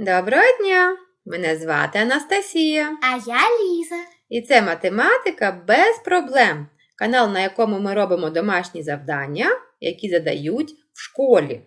Доброго дня! Мене звати Анастасія. А я Ліза. І це математика без проблем. Канал, на якому ми робимо домашні завдання, які задають в школі.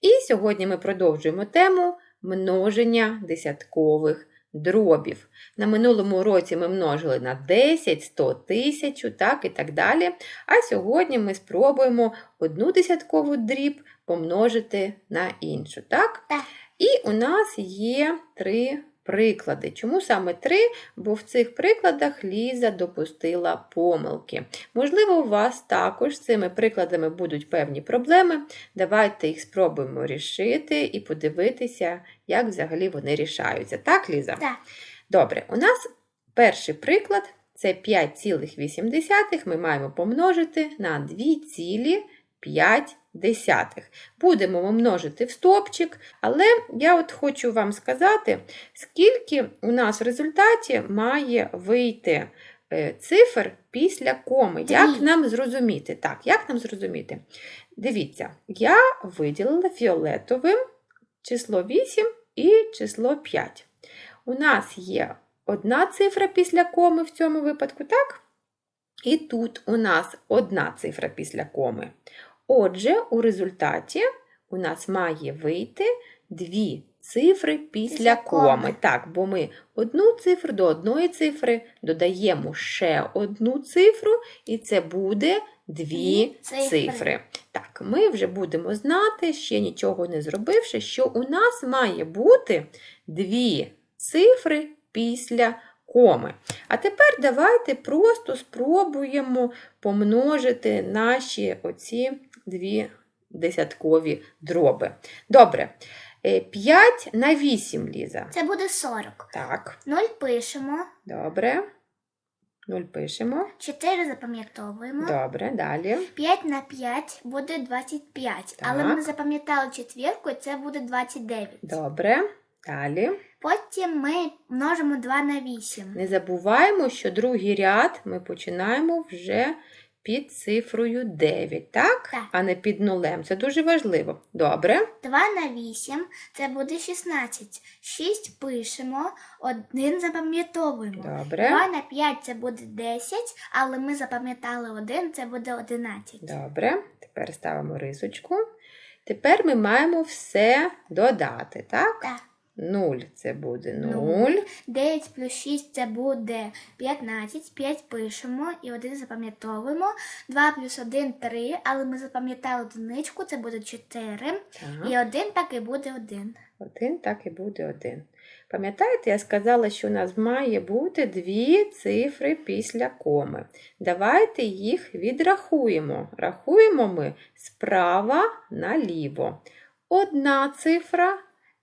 І сьогодні ми продовжуємо тему множення десяткових дробів. На минулому році ми множили на 10, 100, 1000, так і так далі. А сьогодні ми спробуємо одну десяткову дріб помножити на іншу. Так? Так. І у нас є три приклади. Чому саме три? Бо в цих прикладах Ліза допустила помилки. Можливо, у вас також з цими прикладами будуть певні проблеми. Давайте їх спробуємо рішити і подивитися, як взагалі вони рішаються. Так, Ліза? Так. Добре, у нас перший приклад це 5,8 ми маємо помножити на 2,5. Будемо ми множити в стопчик, але я от хочу вам сказати, скільки у нас в результаті має вийти е, цифр після коми. Як нам зрозуміти? Так, як нам зрозуміти? Дивіться, я виділила фіолетовим число 8 і число 5. У нас є одна цифра після коми в цьому випадку, так? І тут у нас одна цифра після коми. Отже, у результаті у нас має вийти дві цифри після коми. Так, бо ми одну цифру до одної цифри додаємо ще одну цифру, і це буде дві Дві цифри. цифри. Так, ми вже будемо знати, ще нічого не зробивши, що у нас має бути дві цифри після коми. А тепер давайте просто спробуємо помножити наші оці дві десяткові дроби. Добре. 5 на 8, Ліза. Це буде 40. Так, 0 пишемо, добре. 0 пишемо. 4 запам'ятовуємо. Добре, далі. 5 на 5 буде 25. Але ми запам'ятали четвірку, і це буде 29. Добре. Далі. Потім ми множимо 2 на 8. Не забуваємо, що другий ряд ми починаємо вже під цифрою 9, так? Так. А не під нулем. Це дуже важливо. Добре. 2 на 8 це буде 16. 6 пишемо, 1 запам'ятовуємо. Добре. 2 на 5 це буде 10, але ми запам'ятали 1, це буде 11. Добре. Тепер ставимо рисочку. Тепер ми маємо все додати, так? Так. 0 це буде 0. 0. 9 плюс 6 це буде 15. 5 пишемо і 1 запам'ятовуємо. 2 плюс 1 3, але ми запам'ятали одиничку, це буде 4. Так. І 1 так і буде 1. Один, так і буде один. Пам'ятаєте, я сказала, що у нас має бути дві цифри після коми. Давайте їх відрахуємо. Рахуємо ми справа наліво. Одна цифра,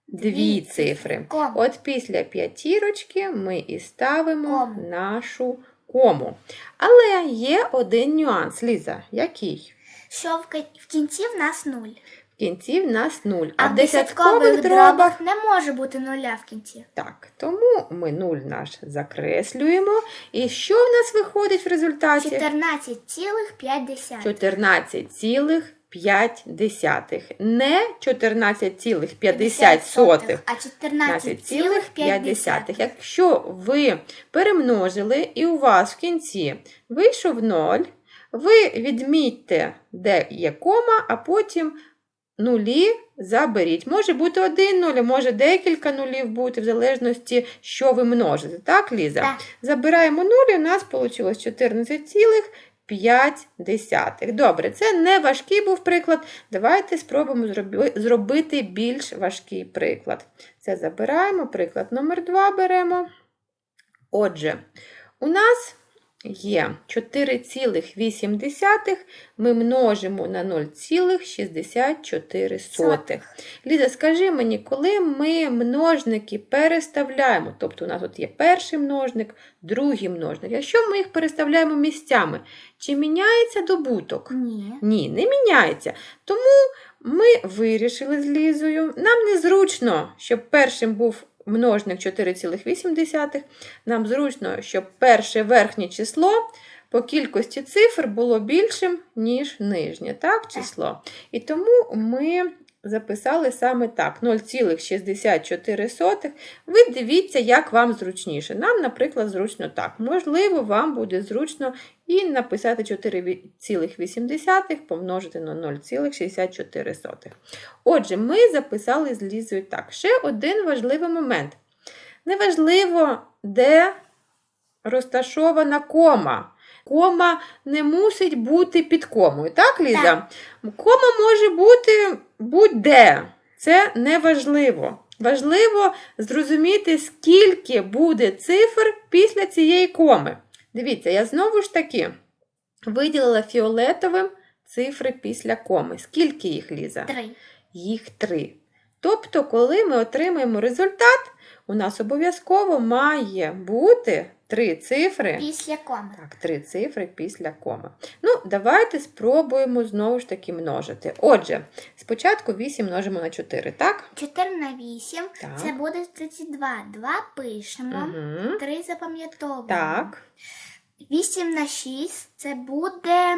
дві цифри. Ком. От після п'ятірочки ми і ставимо Кому. нашу кому. Але є один нюанс, Ліза. Який? Що в кінці в нас 0. В кінці в нас 0. А в десяткових дробах не може бути нуля в кінці. Так, тому ми 0 наш закреслюємо. І що в нас виходить в результаті? 14,5. 14,5. Не 14,50, а 14,5. Якщо ви перемножили і у вас в кінці вийшов 0, ви відмітьте, де є кома, а потім нулі заберіть. Може бути один нуль, може декілька нулів бути, в залежності, що ви множите. Так, Ліза? Так. Забираємо нуль, і у нас вийшло 14,5. Добре, це не важкий був приклад. Давайте спробуємо зробити більш важкий приклад. Це забираємо, приклад номер 2 беремо. Отже, у нас є 4,8 ми множимо на 0,64. Ліза, скажи мені, коли ми множники переставляємо, тобто у нас от є перший множник, другий множник, якщо ми їх переставляємо місцями, чи міняється добуток? Ні. Ні, не міняється. Тому ми вирішили з Лізою. Нам незручно, щоб першим був множник 4,8. Нам зручно, щоб перше верхнє число по кількості цифр було більшим, ніж нижнє так, число. І тому ми записали саме так: 0,64. Ви дивіться, як вам зручніше. Нам, наприклад, зручно так. Можливо, вам буде зручно і написати 4,8 помножити на 0,64. Отже, ми записали з Лізою так. Ще один важливий момент. Неважливо, де розташована кома. Кома не мусить бути під комою, так, Ліза? Так. Кома може бути будь-де. Це не важливо. Важливо зрозуміти, скільки буде цифр після цієї коми. Дивіться, я знову ж таки виділила фіолетовим цифри після коми. Скільки їх, Ліза? Три. Їх три. Тобто, коли ми отримаємо результат, у нас обов'язково має бути три цифри. Після коми. Так, три цифри після коми. Ну, давайте спробуємо знову ж таки множити. Отже, спочатку 8 множимо на 4, так? 4 на 8 Так. це буде 32. 2 пишемо. Угу. 3 запам'ятовуємо. Так, 8 на 6 це буде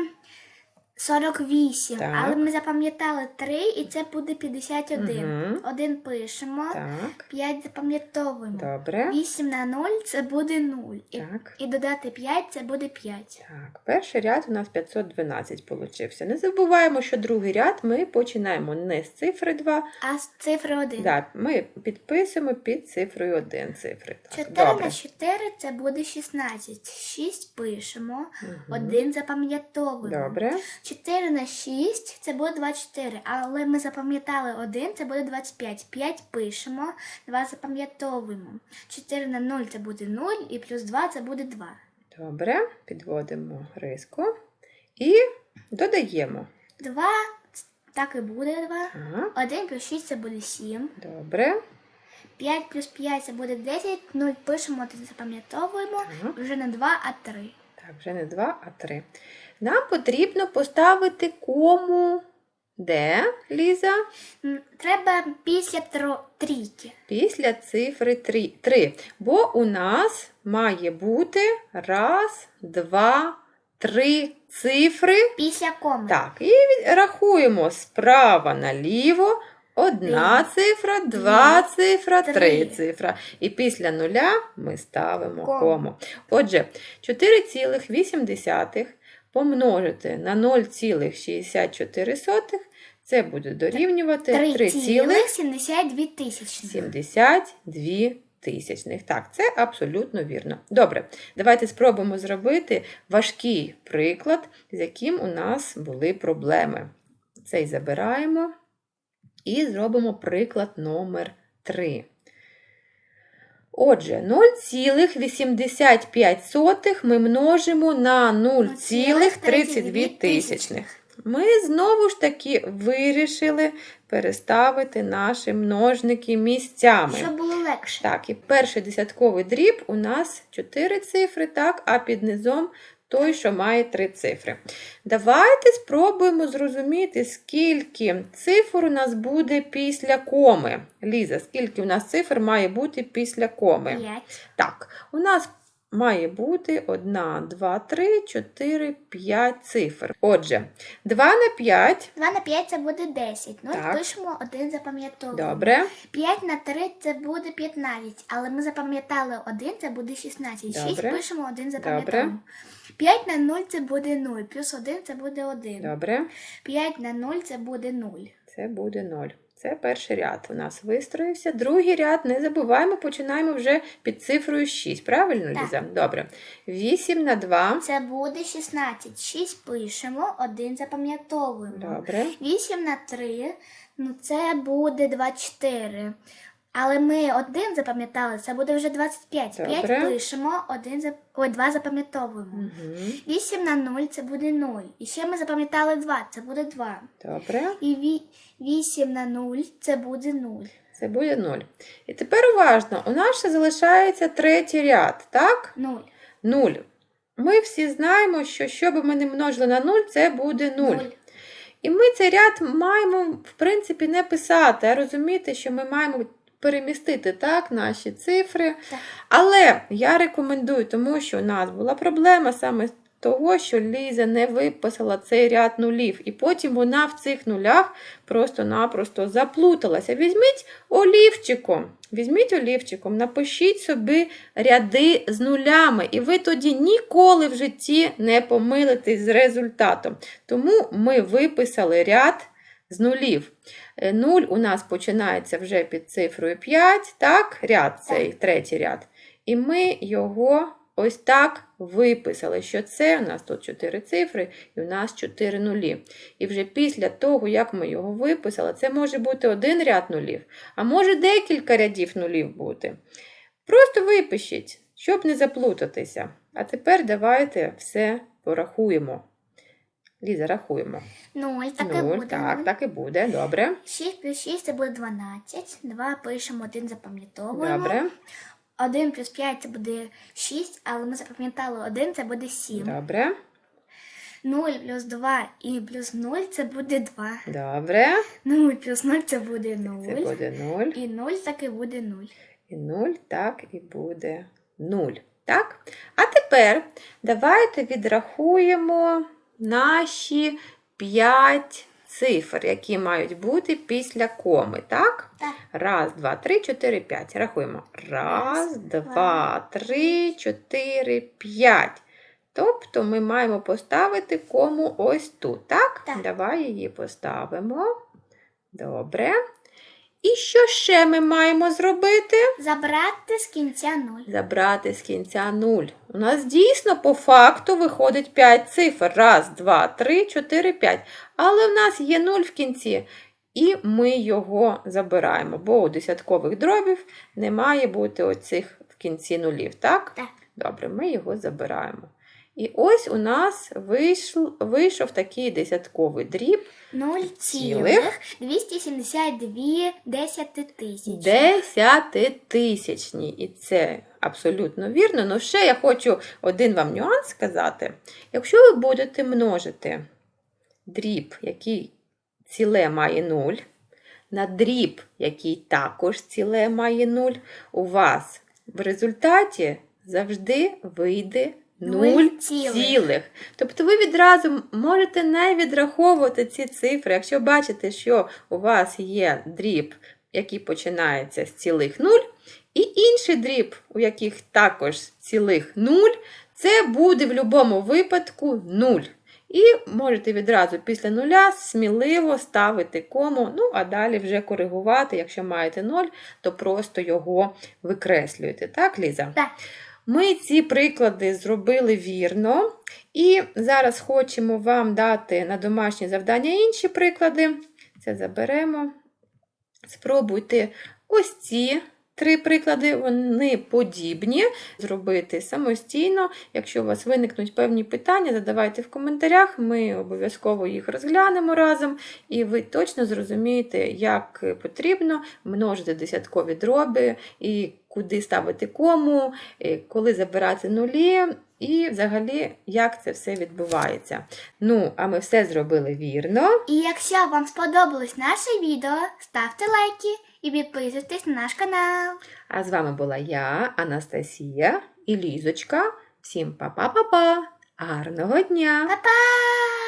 48. Так. Але ми запам'ятали 3 і це буде 51. Мгм. 1 пишемо. так, 5 запам'ятовуємо. добре. 8 на 0 це буде 0. І, Так, і додати 5 це буде 5. так. Перший ряд у нас 512 получився. Не забуваємо, що другий ряд ми починаємо не з цифри 2, А з цифри 1. да, ми підписуємо під цифрою 1 цифри. Так, 4 добре. на 4 це буде 16. 6 пишемо. Мгм. 1 запам'ятовуємо. Добре. 4 на 6 це буде 24, але ми запам'ятали 1, це буде 25. 5 пишемо, 2 запам'ятовуємо. 4 на 0 це буде 0, і плюс 2 це буде 2. Добре. Підводимо риску і додаємо. 2 так і буде 2. Так, 1 плюс 6 це буде 7. добре. 5 плюс 5 це буде 10. 0 пишемо, 1 запам'ятовуємо. Так. Вже не 2, а 3. Так, вже не 2, а 3. Нам потрібно поставити кому де, Ліза? Треба після трійки. Після цифри 3. 3. Бо у нас має бути раз, два, три цифри. Після коми. Так, і рахуємо справа наліво. Одна цифра, два цифра, Три. цифра. І після нуля ми ставимо Кому. Отже, 4,8 помножити на 0,64 це буде дорівнювати 3,72 3,72 тисячних. тисячних. Так, це абсолютно вірно. Добре, давайте спробуємо зробити важкий приклад, з яким у нас були проблеми. Цей забираємо і зробимо приклад номер 3. Отже, 0,85 ми множимо на 0,32. Ми знову ж таки вирішили переставити наші множники місцями. Щоб було легше. Так, і перший десятковий дріб у нас 4 цифри, так, а під низом той, що має 3 цифри. Давайте спробуємо зрозуміти, скільки цифр у нас буде після коми. Ліза, скільки у нас цифр має бути після коми? 5. Так, у нас має бути 1, 2, 3, 4, 5 цифр. Отже, 2 на 5. 2 на 5 це буде 10. Ну, Так. пишемо 1 запам'ятовуємо. Добре. 5 на 3 це буде 15, але ми запам'ятали 1, це буде 16. 6 Добре. пишемо 1 запам'ятовуємо. 5 на 0 це буде 0, плюс 1 це буде 1. Добре. 5 на 0 це буде 0. Це буде 0. Це перший ряд у нас вистроївся. Другий ряд, не забуваємо, починаємо вже під цифрою 6. Правильно, Так. Ліза? Добре. 8 на 2. Це буде 16. 6 пишемо, 1 запам'ятовуємо. Добре. 8 на 3, ну це буде 24. Але ми один запам'ятали, це буде вже 25. Добре. 5 пишемо, 1 зап... Ой, 2 запам'ятовуємо. Угу. 8 на 0 це буде 0. І ще ми запам'ятали 2, це буде 2. Добре. І ві... 8 на 0 це буде 0. Це буде 0. І тепер уважно, у нас ще залишається третій ряд, так? 0. 0. Ми всі знаємо, що що би ми не множили на 0, це буде 0. І ми цей ряд маємо, в принципі, не писати, а розуміти, що ми маємо перемістити так, наші цифри. Так. Але я рекомендую, тому що у нас була проблема саме того, що Ліза не виписала цей ряд нулів, і потім вона в цих нулях просто-напросто заплуталася. Візьміть олівчиком, візьміть олівчиком, напишіть собі ряди з нулями, і ви тоді ніколи в житті не помилитесь з результатом. Тому ми виписали ряд з нулів. Е, Нуль у нас починається вже під цифрою 5, так? Ряд цей, третій ряд. І ми його ось так виписали, що це у нас тут 4 цифри і у нас 4 нулі. І вже після того, як ми його виписали, це може бути один ряд нулів, а може декілька рядів нулів бути. Просто випишіть, щоб не заплутатися. А тепер давайте все порахуємо. Ліза, рахуємо. 0, так і Нуль, буде. так, так і буде. Добре. 6 плюс 6 це буде 12. 2 пишемо, 1 запам'ятовуємо. Добре. 1 плюс 5 це буде 6, але ми запам'ятали 1 це буде 7. Добре. 0 плюс 2 і плюс 0 це буде 2. Добре. 0 плюс 0 це буде 0. Це буде 0. І 0 так і буде 0. І 0, так і буде 0. Так? А тепер давайте відрахуємо наші 5 цифр, які мають бути після коми. Так? Так. Раз, два, три, чотири, п'ять. Рахуємо. Раз, два. три, чотири, п'ять. Тобто ми маємо поставити кому ось тут. Так? Так. Давай її поставимо. Добре. І що ще ми маємо зробити? Забрати з кінця 0. Забрати з кінця 0. У нас дійсно по факту виходить 5 цифр. Раз, два, три, чотири, п'ять. Але в нас є 0 в кінці. І ми його забираємо, бо у десяткових дробів не має бути оцих в кінці нулів, так? Так. Добре, ми його забираємо. І ось у нас вийшов, вийшов такий десятковий дріб 0 цілих 272 десятитисячні. Десятитисячні. І це абсолютно вірно. Ну ще я хочу один вам нюанс сказати. Якщо ви будете множити дріб, який ціле має 0, на дріб, який також ціле має 0, у вас в результаті завжди вийде 0 Нуль цілих. цілих. Тобто ви відразу можете не відраховувати ці цифри. Якщо бачите, що у вас є дріб, який починається з цілих 0, і інший дріб, у яких також цілих 0, це буде в будь-якому випадку 0. І можете відразу після нуля сміливо ставити кому, ну а далі вже коригувати. Якщо маєте 0, то просто його викреслюєте. Так, Ліза? Так. Ми ці приклади зробили вірно, і зараз хочемо вам дати на домашнє завдання інші приклади. Це заберемо. Спробуйте ось ці три приклади, вони подібні. Зробити самостійно. Якщо у вас виникнуть певні питання, задавайте в коментарях, ми обов'язково їх розглянемо разом, і ви точно зрозумієте, як потрібно множити десяткові дроби, і куди ставити кому, е, коли забирати нулі, і взагалі, як це все відбувається. Ну, а ми все зробили вірно. І якщо вам сподобалось наше відео, ставте лайки і підписуйтесь на наш канал. А з вами була я, Анастасія і Лізочка. Всім па-па-па-па! Гарного дня! Па-па!